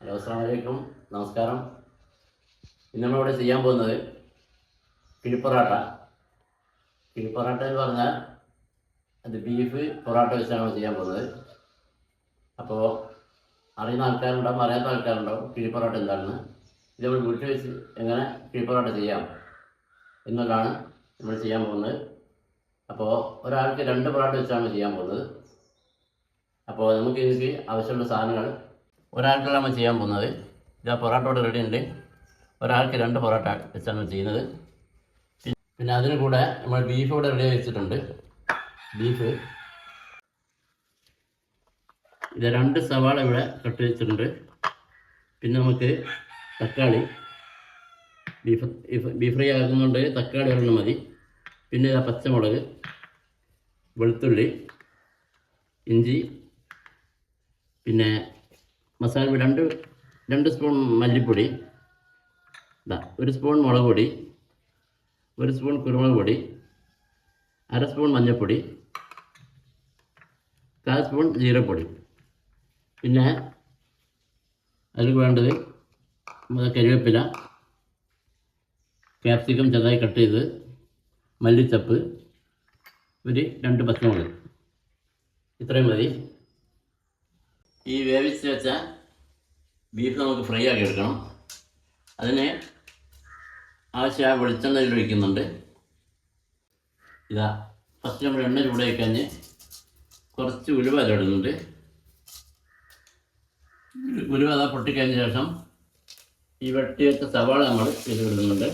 Hello അസ്സാം വലൈക്കും നമസ്കാരം. ഇന്ന് നമ്മളിവിടെ ചെയ്യാൻ പോകുന്നത് കിഴിപ്പൊറാട്ട കിഴിപ്പൊറാട്ട എന്ന് പറഞ്ഞാൽ അത് ബീഫ് പൊറാട്ട വെച്ചാണ് ചെയ്യാൻ പോകുന്നത്. അപ്പോൾ അറിയുന്ന ആൾക്കാരുണ്ടാവും അറിയാത്ത ആൾക്കാരുണ്ടാവും കിഴിപ്പൊറാട്ട എന്താണെന്ന്. ഇത് നമ്മൾ വീട്ടിൽ വെച്ച് എങ്ങനെ കിഴിപ്പൊറാട്ട ചെയ്യാം എന്നുള്ളതാണ് നമ്മൾ ചെയ്യാൻ പോകുന്നത്. അപ്പോൾ ഒരാൾക്ക് രണ്ട് പൊറാട്ട വെച്ചാണ് ചെയ്യാൻ പോകുന്നത്. അപ്പോൾ നമുക്ക് ഇതിലേക്ക് ആവശ്യമുള്ള സാധനങ്ങൾ ഒരാൾക്കുള്ള നമ്മൾ ചെയ്യാൻ പോകുന്നത്. ഇതാ പൊറോട്ടോട് റെഡി ഉണ്ട്. ഒരാൾക്ക് രണ്ട് പൊറോട്ട വെച്ചാണ് ചെയ്യുന്നത്. പിന്നെ അതിന് കൂടെ നമ്മൾ ബീഫ് കൂടെ റെഡി വെച്ചിട്ടുണ്ട്. ബീഫ് ഇത് രണ്ട് സവാള ഇവിടെ കട്ട് വെച്ചിട്ടുണ്ട്. പിന്നെ നമുക്ക് തക്കാളി. ബീഫ് ബീഫ് ഫ്രൈ ആകുന്നുണ്ട് തക്കാളി ഒരെണ്ണം മതി. പിന്നെ ഇതാ പച്ചമുളക് വെളുത്തുള്ളി ഇഞ്ചി പിന്നെ മസാല രണ്ട് രണ്ട് സ്പൂൺ മല്ലിപ്പൊടി ഇതാ ഒരു സ്പൂൺ മുളക് പൊടി ഒരു സ്പൂൺ കുരുമുളക് പൊടി അര സ്പൂൺ മഞ്ഞൾപ്പൊടി കാൽ സ്പൂൺ ജീരപ്പൊടി പിന്നെ അതിൽ വേണ്ടത് കരിവേപ്പില ക്യാപ്സിക്കം ചെറുതായി കട്ട് ചെയ്ത് മല്ലിച്ചപ്പ് ഒരു രണ്ട് പച്ചമുളക്. ഇത്രയും മതി. ഈ വേവിച്ച് വെച്ച ബീഫ് നമുക്ക് ഫ്രൈ ആക്കി എടുക്കണം. അതിന് ആവശ്യമായ വെളിച്ചെണ്ണ ഒഴിക്കുന്നുണ്ട്. ഇതാ ഫസ്റ്റ് നമ്മൾ എണ്ണ ചൂടായി കഴിഞ്ഞ് കുറച്ച് ഉലുവ അതിലിടുന്നുണ്ട് ഉലുവ അതാ പൊട്ടിക്കഴിഞ്ഞ ശേഷം ഈ വെട്ടി വെച്ച സവാള നമ്മൾ ഇതിലിടുന്നുണ്ട്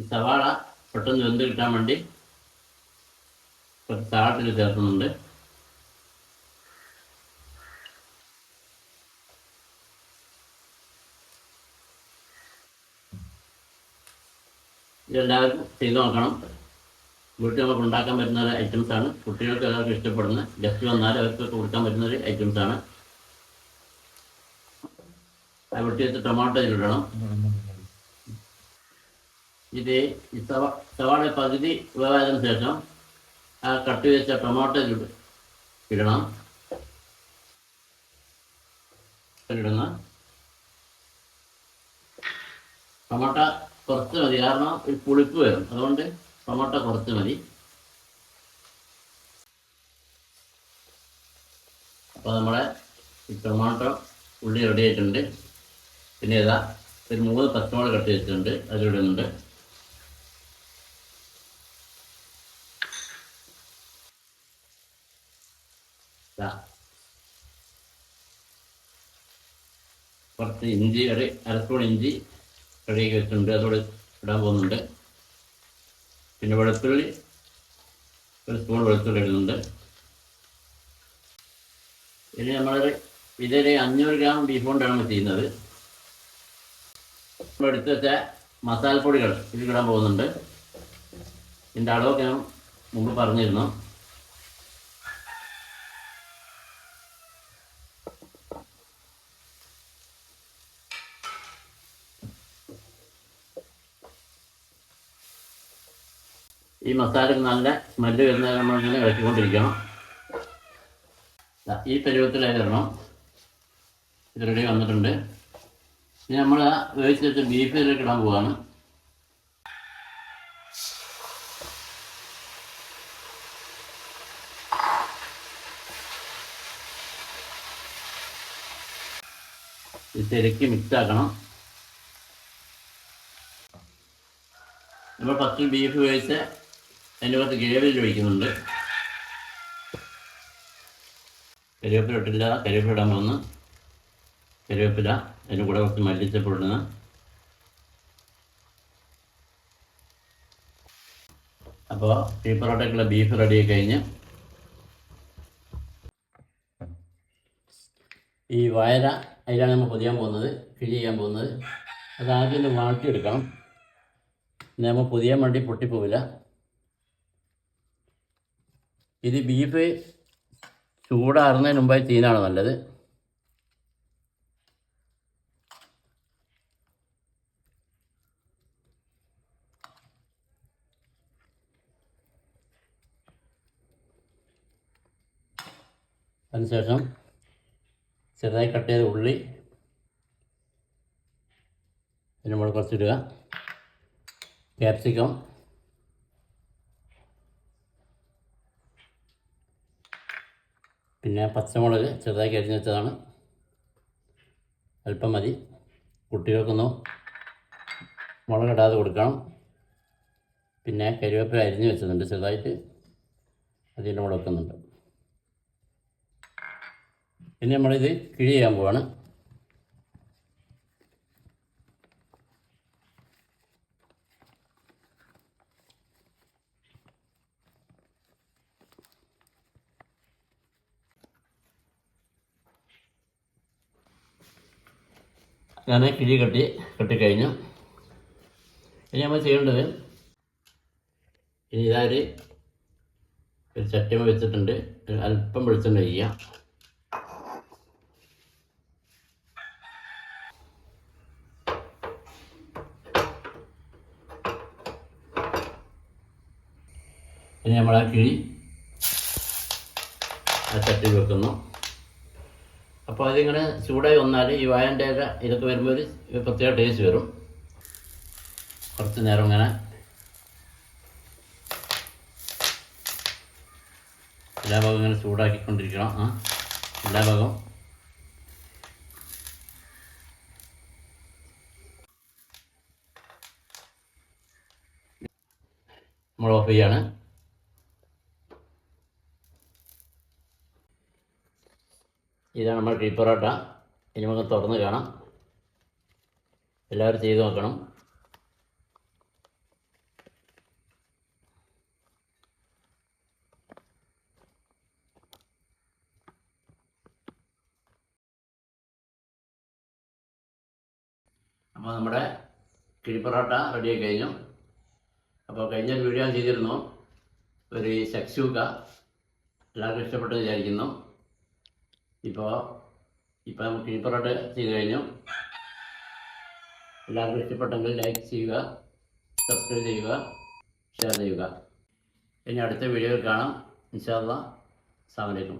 ഈ സവാള പെട്ടെന്ന് വെന്ത് കിട്ടാൻ വേണ്ടി കുറച്ച് സാളത്തിൽ ചേർക്കുന്നുണ്ട്. ഇതെല്ലാവരും ചെയ്ത് നോക്കണം. വീട്ടിൽ നമുക്ക് ഉണ്ടാക്കാൻ പറ്റുന്ന ഒരു ഐറ്റംസ് ആണ്. കുട്ടികൾക്ക് എല്ലാവർക്കും ഇഷ്ടപ്പെടുന്ന ഗസ്റ്റ് വന്നാൽ അവർക്ക് കൊടുക്കാൻ പറ്റുന്ന ഒരു ഐറ്റംസ് ആണ്. ആ വെട്ടി വെച്ച് ടൊമാറ്റോ ഇതിലിടണം. ഇത് സവ സവാള പകുതി വേവായതിനു ശേഷം ആ കട്ട് വെച്ച ടൊമാറ്റോ ഇടണം. ഇടുന്ന ടൊമാറ്റോ കുറച്ച് മതി. കാരണം ഒരു പുളിപ്പ് വരും. അതുകൊണ്ട് ടൊമാറ്റ കുറച്ച് മതി. അപ്പോൾ നമ്മളെ ഈ ടൊമാറ്റോ ഉള്ളി റെഡി ആയിട്ടുണ്ട്. പിന്നെ ഇതാ ഒരു മൂന്ന് പച്ചമുളക് കട്ട് വെച്ചിട്ടുണ്ട്. അതിലിടുന്നുണ്ട്. കുറച്ച് ഇഞ്ചി ഒരു അരസ്പൂൺ ഇഞ്ചി കഴുകി വെച്ചിട്ടുണ്ട്. അതോടെ ഇടാൻ പോകുന്നുണ്ട്. പിന്നെ വെളുത്തുള്ളി ഒരു സ്പൂൺ വെളുത്തുള്ളി ഇടുന്നുണ്ട്. ഇനി നമ്മളൊരു ഇതൊരു അഞ്ഞൂറ് ഗ്രാം ബീഫ് കൊണ്ടാണ് നമ്മൾ ചെയ്യുന്നത്. എടുത്ത് വെച്ച മസാലപ്പൊടികൾ ഇതിൽ ഇടാൻ പോകുന്നുണ്ട്. ഇതിന്റെ അളവൊക്കെ ഞാൻ മുമ്പ് പറഞ്ഞിരുന്നു. ഈ മസാല നല്ല സ്മെല്ല് വരുന്ന നമ്മളിങ്ങനെ ഇളക്കിക്കൊണ്ടിരിക്കണം. ദാ ഈ പരുവത്തിലായി വരണം. ഇത് റെഡി വന്നിട്ടുണ്ട്. ഇനി നമ്മൾ ആ വേവിച്ച് വെച്ച ബീഫ് ഇതിലേക്ക് ഇടാൻ പോവാണ്. ഇത് മിക്സ് ആക്കണം. നമ്മൾ ഫസ്റ്റ് ബീഫ് വേവിച്ച് അതിന്റെ അകത്ത് കരിവേപ്പില ഒഴിക്കുന്നുണ്ട് കരിവേപ്പില ഇട്ടില്ല കരിവേപ്പില ഇടാൻ പോകുന്നു കരിവേപ്പില അതിന്റെ കൂടെ കുറച്ച് മല്ലിച്ചപ്പൊടുന്ന് അപ്പോൾ ഈ പൊറോട്ടയ്ക്കുള്ള ബീഫ് റെഡി ആയി കഴിഞ്ഞ്. ഈ വയര അതിലാണ് നമ്മൾ പൊതിയാൻ പോകുന്നത് കിഴി ചെയ്യാൻ പോകുന്നത്. അത് ആദ്യം വാട്ടിയെടുക്കണം. നമ്മൾ പൊതിയാൻ വേണ്ടി പൊട്ടിപ്പോവില്ല. ഇത് ബീഫ് ചൂടാറുന്നതിന് മുമ്പായി തീനാണ് നല്ലത്. അതിനുശേഷം ചെറുതായി കട്ട് ചെയ്ത ഉള്ളി പിന്നെ നമ്മൾ കുറച്ചിടുക. ക്യാപ്സിക്കം. പിന്നെ പച്ചമുളക് ചെറുതായി അരിഞ്ഞ് വെച്ചതാണ്. അല്പം മതി. കുട്ടികൾക്കൊന്നും മുളകിടാതെ കൊടുക്കണം. പിന്നെ കരിവേപ്പില അരിഞ്ഞ് വെച്ചിട്ടുണ്ട് ചെറുതായിട്ട്. അതിന്റെ മുളക്കുന്നുണ്ട് ഇനി നമ്മളിത് കിഴി ചെയ്യാൻ പോവാണ്. ഞാൻ കിഴി കെട്ടി കെട്ടിക്കഴിഞ്ഞു. ഇനി നമ്മൾ ചെയ്യേണ്ടത് ഇനി ഇതാര് ഒരു ചട്ടിമ വെച്ചിട്ടുണ്ട്. അല്പം വെളിച്ചെണ്ണ ചെയ്യാം ഇനി നമ്മൾ ആ കിഴി ആ ചട്ടി വെക്കുന്നു. അപ്പോൾ അതിങ്ങനെ ചൂടായി വന്നാൽ ഈ വായന്റെ ഒക്കെ ഇതൊക്കെ വരുമ്പോൾ ഒരു പ്രത്യേക ടേസ്റ്റ് വരും. കുറച്ച് നേരം ഇങ്ങനെ എല്ലാ ഭാഗവും ഇങ്ങനെ ചൂടാക്കിക്കൊണ്ടിരിക്കണം. ആ എല്ലാ ഭാഗവും. നമ്മൾ ഓഫ് ചെയ്യാണ്. ഇതാണ് നമ്മുടെ ടീ പൊറോട്ട. ഇനി നമുക്ക് തുറന്ന് കാണാം. എല്ലാവരും ചെയ്ത് നോക്കണം. അപ്പോൾ നമ്മുടെ കിഴിപ്പൊറോട്ട റെഡിയായി കഴിഞ്ഞു. അപ്പോൾ കഴിഞ്ഞ വീഡിയോ ചെയ്തിരുന്നു. ഒരു ശക്സൂക്ക എല്ലാവർക്കും ഇഷ്ടപ്പെട്ടു വിചാരിക്കുന്നു. ഇപ്പോൾ ഇപ്പോൾ നമുക്ക് ഇപ്പറോട്ട് ചെയ്ത് കഴിഞ്ഞു. എല്ലാവർക്കും ഇഷ്ടപ്പെട്ടെങ്കിൽ ലൈക്ക് ചെയ്യുക സബ്സ്ക്രൈബ് ചെയ്യുക ഷെയർ ചെയ്യുക. ഇനി അടുത്ത വീഡിയോയിൽ കാണാം. ഇൻഷാല്ല അസ്സാം വലൈക്കും